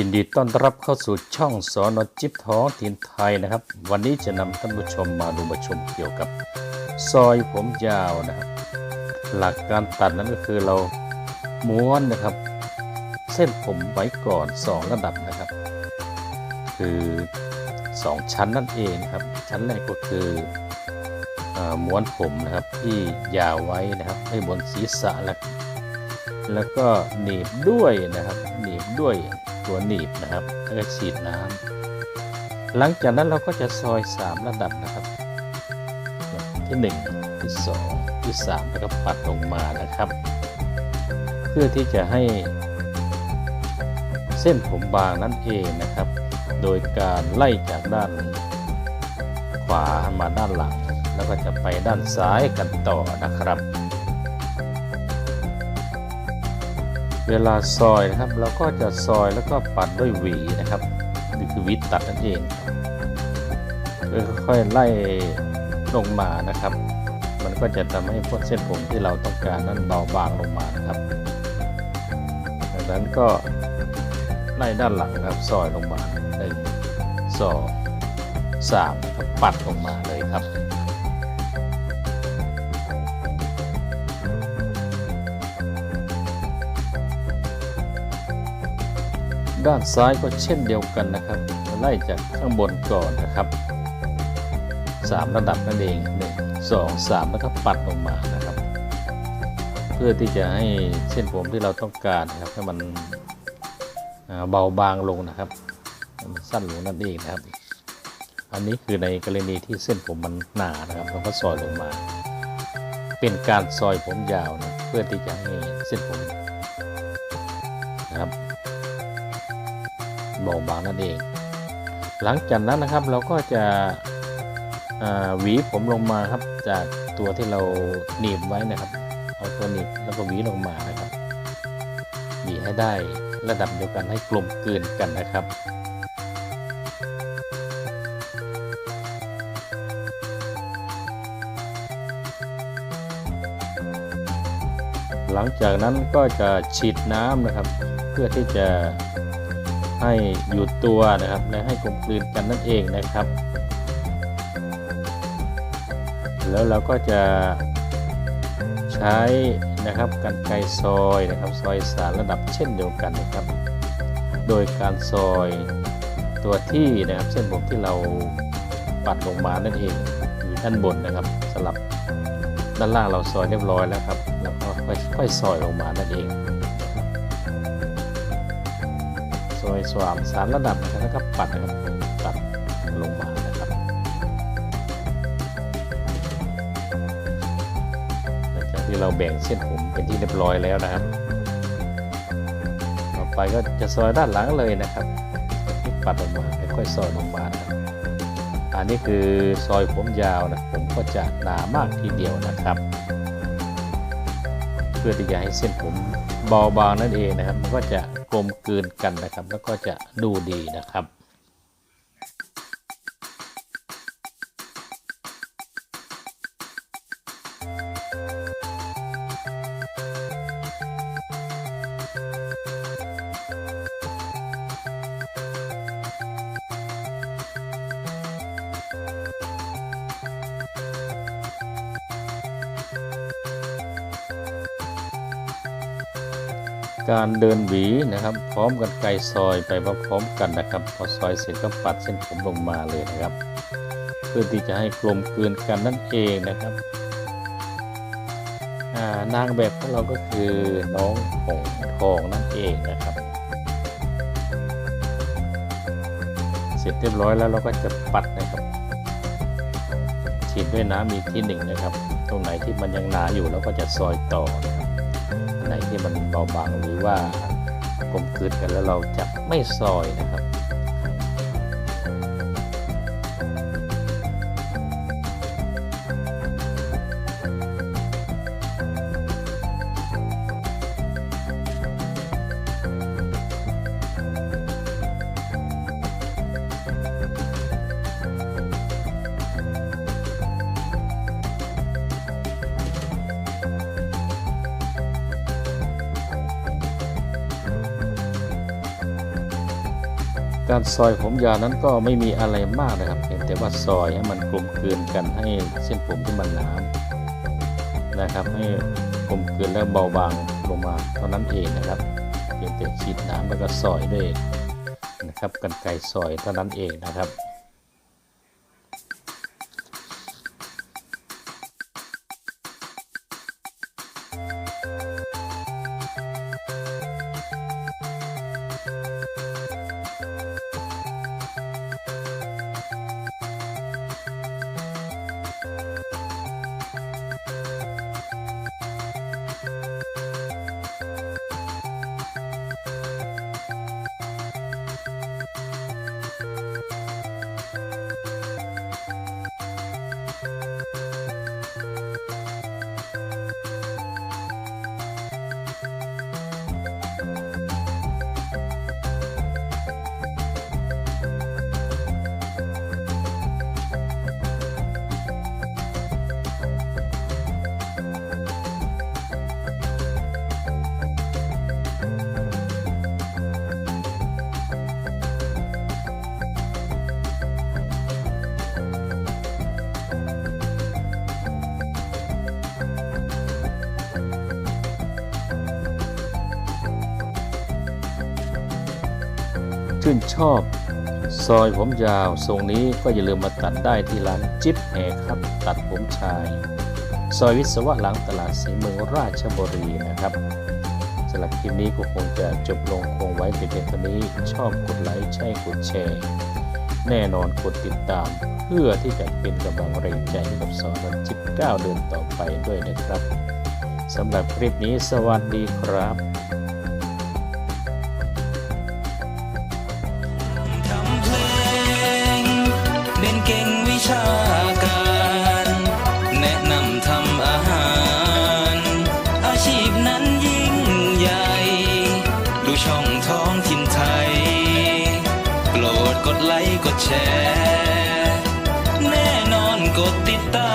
ยินดีต้อนรับเข้าสู่ช่องสอนอจิ๊บท้องถิ่นไทยนะครับ วันนี้จะนำท่านผู้ชมมาดูมาชมเกี่ยวกับซอยผมยาวนะครับหลักการตัดนั้นก็คือเราม้วนนะครับ เส้นผมไว้ก่อนสองระดับนะครับ คือสองชั้นนั่นเองครับ ชั้นแรกก็คือเออม้วนผมนะครับที่ยาวไว้นะครับให้บนศีรษะแล้วแล้วก็หนีบด้วยนะครับ หนีบด้วย ตัวหนีบนะครับแล้วก็ฉีดน้ำหลังจากนั้นเราก็จะซอย 3 ระดับนะครับ ที่1ที่2ที่3แล้วก็ปัดลงมานะครับ เพื่อที่จะให้เส้นผมบางนั่นเองนะครับ โดยการไล่จากด้านขวามาด้านหลัง แล้วก็จะไปด้านซ้ายกันต่อนะครับ เวลาซอยนะครับ เราก็จะซอยแล้วก็ปัดด้วยหวีนะครับนี่คือหวีตัดนั่นเองค่อยๆไล่ลงมานะครับ มันก็จะทำให้พวกเส้นผมที่เราต้องการนั้นเบาบางลงมานะครับดังนั้นก็ไล่ด้านหลังนะครับซอยลงมาหนึ่งสองสามปัดลงมาเลยครับ ด้านซ้ายก็เช่นเดียวกันนะครับ ไล่จากข้างบนก่อนนะครับสามระดับนั่นเองหนึ่งสองสามแล้วก็ปัดลงมานะครับ เพื่อที่จะให้เส้นผมที่เราต้องการนะครับให้มันเบาบางลงนะครับมันสั้นลงนั่นเองนะครับ อันนี้คือในกรณีที่เส้นผมมันหนานะครับเราก็ซอยลงมา เป็นการซอยผมยาวนะเพื่อที่จะให้เส้นผมนะครับ เบาบางนั่นเอง หลังจากนั้นนะครับเราก็จะหวีผมลงมาครับจากตัวที่เราหนีบไว้นะครับ เอาตัวหนีบแล้วก็หวีลงมานะครับหวีให้ได้ระดับเดียวกันให้กลมกลืนกันนะครับหลังจากนั้นก็จะฉีดน้ำนะครับ เพื่อที่จะ ให้อยู่ตัวนะครับ และให้กลมกลืนกันนั่นเองนะครับ แล้วเราก็จะใช้นะครับกันไกรซอยนะครับ ซอยสารระดับเช่นเดียวกันนะครับ โดยการซอยตัวที่นะครับเส้นผมที่เราปัดลงมานั่นเองอยู่ด้านบนนะครับสลับด้านล่างเราซอยเรียบร้อยแล้วครับแล้วก็ค่อยๆซอยลงมานั่นเอง ซอยสว่างสามระดับนะครับแล้วก็ปัดนะครับตัดลงมานะครับหลังจากที่เราแบ่งเส้นผมเป็นที่เรียบร้อยแล้วนะครับ ต่อไปก็จะซอยด้านหลังเลยนะครับที่ปัดลงมาค่อยๆซอยลงมานะครับอันนี้คือซอยผมยาวนะผมก็จะหนามากทีเดียวนะครับเพื่อที่จะให้เส้นผมเบาบางนั่นเองนะครับ มันก็จะ กลมกลืนกันนะครับ แล้วก็จะดูดีนะครับ การเดินหวีนะครับ พร้อมกันไกลซอยไปพร้อมกันนะครับ พอซอยเสร็จก็ปัดเส้นผมลงมาเลยนะครับ เพื่อที่จะให้กลมกลืนกันนั่นเองนะครับานางแบบของเราก็คือน้องหงทองนั่นเองนะครับ เสร็จเรียบร้อยแล้วเราก็จะปัดนะครับฉีดด้วยน้ำอีกที่หนึ่งนะครับ ตรงไหนที่มันยังหนาอยู่เราก็จะซอยต่อนะครับ ไหนที่มันเบาบางหรือว่ากลมกลืนกันแล้วเราจะไม่ซอยนะครับ การซอยผมยาวนั้นก็ไม่มีอะไรมากนะครับเพียงแต่ว่าซอยให้มันกลมกลืนกันให้เส้นผมที่มันหนานะครับ ให้กลมกลืนและเบาบางลงมาเท่านั้นเองนะครับเพียงแต่ฉีดน้ำแล้วก็ซอยด้วยนะครับกันไก่ซอยเท่านั้นเองนะครับ ชื่นชอบ ซอยผมยาวทรงนี้ก็อย่าลืมมาตัดได้ที่ร้านจิ๊บแฮร์ครับตัดผมชาย ซอยวิศวะหลังตลาดสีเมืองราชบุรีนะครับสำหรับคลิปนี้ก็คงจะจบลงคงไว้เพียงเท่านี้ชอบกดไลค์ใช่กดแชร์แน่นอนกดติดตาม เพื่อที่จะเป็นกำลังแรงใจกับสอนจิบก้าวเดินต่อไปด้วยนะครับสำหรับคลิปนี้สวัสดีครับ ช่องท้องทิมไทย โปรดกดไลค์กดแชร์ แน่นอนกดติดตาม